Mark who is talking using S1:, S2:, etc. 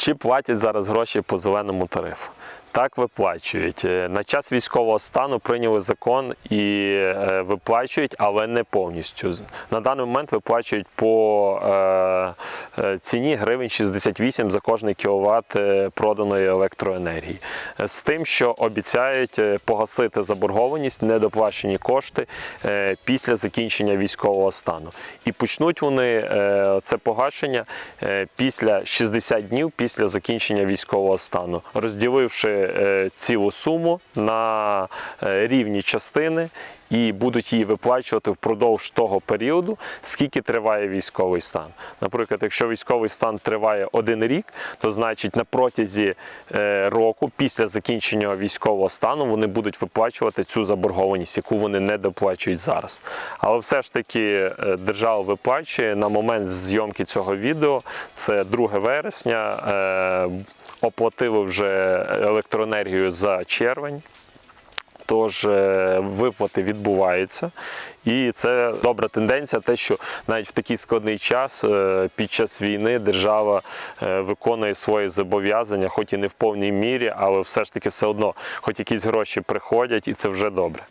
S1: Чи платять зараз гроші по зеленому тарифу? Так виплачують. Е, На час військового стану прийняли закон і е, виплачують, але не повністю. На даний момент виплачують по е, ціні гривень 68 за кожний кіловат проданої електроенергії. З тим, що обіцяють погасити заборгованість, недоплачені кошти після закінчення військового стану. І почнуть вони це погашення після 60 днів після закінчення військового стану, розділивши цілу суму на е, рівні частини. І будуть її виплачувати впродовж того періоду, скільки триває військовий стан. Наприклад, якщо військовий стан триває один рік, то значить на протязі е, року, після закінчення військового стану, вони будуть виплачувати цю заборгованість, яку вони не доплачують зараз. Але все ж таки е, держава виплачує на момент зйомки цього відео, це 2 вересня. Оплатили вже електроенергію за червень. Тож е, виплати відбуваються, і це добра тенденція, те, що навіть в такий складний час е, під час війни держава е, виконує свої зобов'язання, хоч і не в повній мірі, але все ж таки все одно, хоч якісь гроші приходять, і це вже добре.